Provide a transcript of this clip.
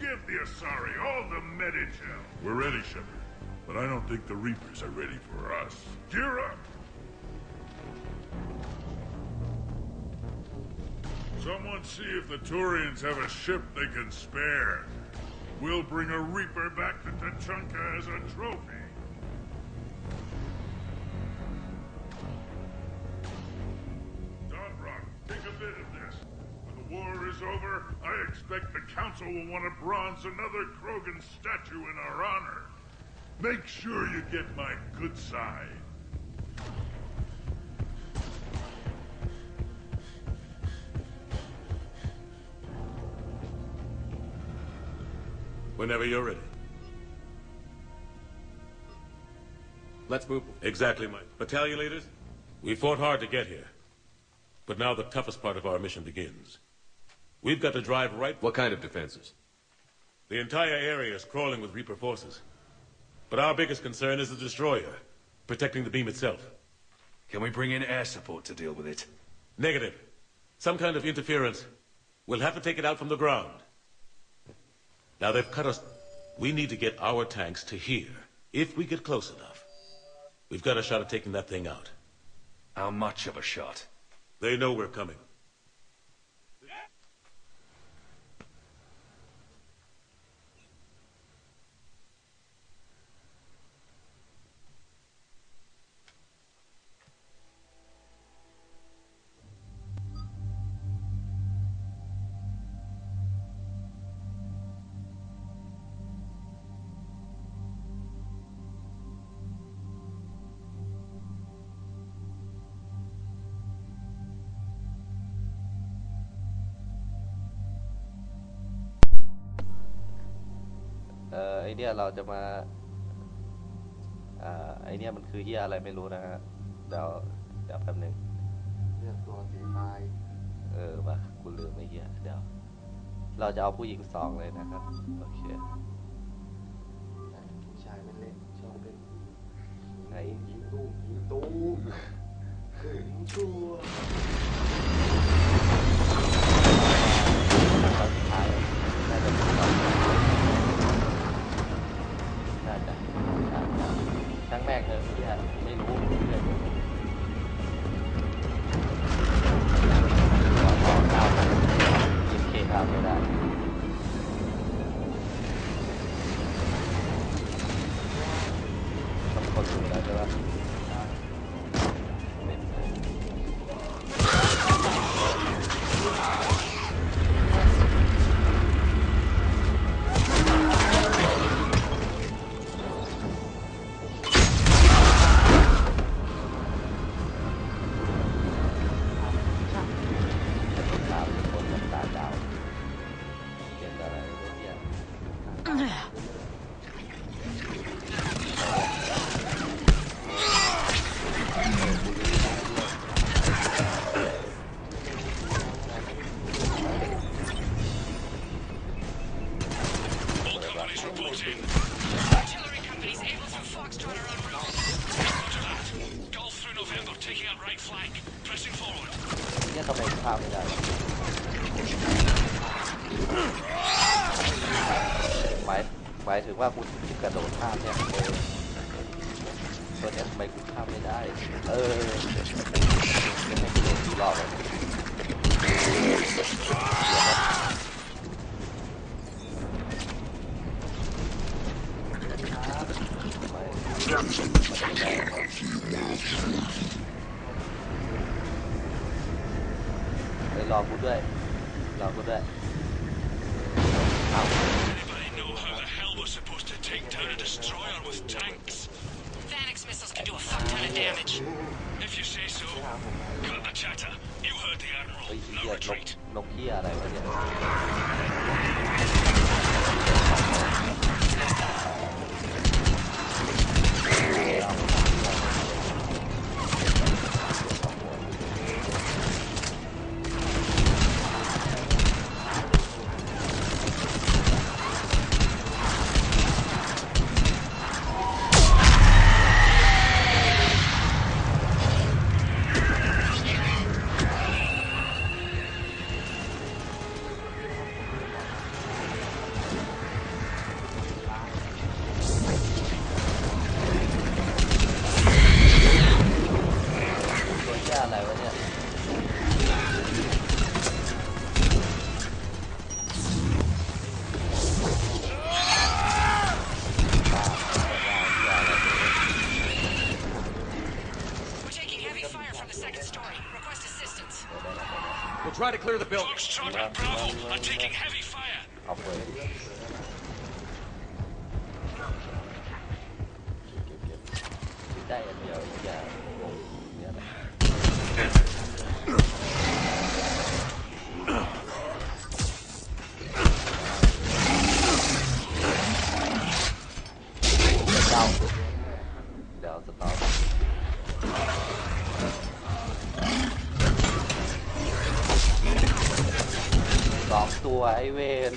Give the Asari all the Medichel. We're ready, Shepard. But I don't think the Reapers are ready for us. Gear up! Someone see if the Turians have a ship they can spare. We'll bring a Reaper back to Tachanka as a trophy. Dobrock, take a bit of this. When the war is over, I expect the Council will want to bronze another Krogan statue in our honor. Make sure you get my good side. Whenever you're ready. Let's move. Exactly, Mike. Battalion leaders, we fought hard to get here. But now the toughest part of our mission begins. We've got to drive right... What kind of defenses? The entire area is crawling with Reaper forces. But our biggest concern is the destroyer, protecting the beam itself. Can we bring in air support to deal with it? Negative. Some kind of interference. We'll have to take it out from the ground. Now they've cut us... We need to get our tanks to here, if we get close enough. We've got a shot at taking that thing out. How much of a shot? They know we're coming. อ่อไอเนี่ยเราจะมาอ่าไอเนี่ยมันคือเหี้ยอะไรไม่รู้นะฮะเดี๋ยวเดี๋ยวแป๊บหนึงเลือกตัวสีไฟเออว่ะกูลืมไอ้เหี้ยเดี๋ยว เราจะเอาผู้หญิงสองเลยนะครับโอเคผู้ชายเป็นเล่นชอบเล่นไหนยิงตู้ยิงตู้ยิงตัวต ได้ต้องคนอยู่แล้วใช่ไหม เนี่ยทำไมข้ามไม่ได้หมายหมายถึงว่าคุณกระโดดข้ามเนี่ยเออตัวเนี้ยทำไมคุณข้ามไม่ได้ เออไม่ระโดดกี่รอบเลย รอกูด้วย รอกูด้วยเอา Anybody know how the hell we're supposed to take down a destroyer with tanks? Phanex missiles can do a fuck ton of damage. If you say so. Cut the chatter. You heard the เฮ้ย Admiral. เหี้ No ยนก retreat. นกเหี้ยอะไรวะเนี่ย Try to clear the building. Fox Bravo are taking heavy fire. ตัวไอเวน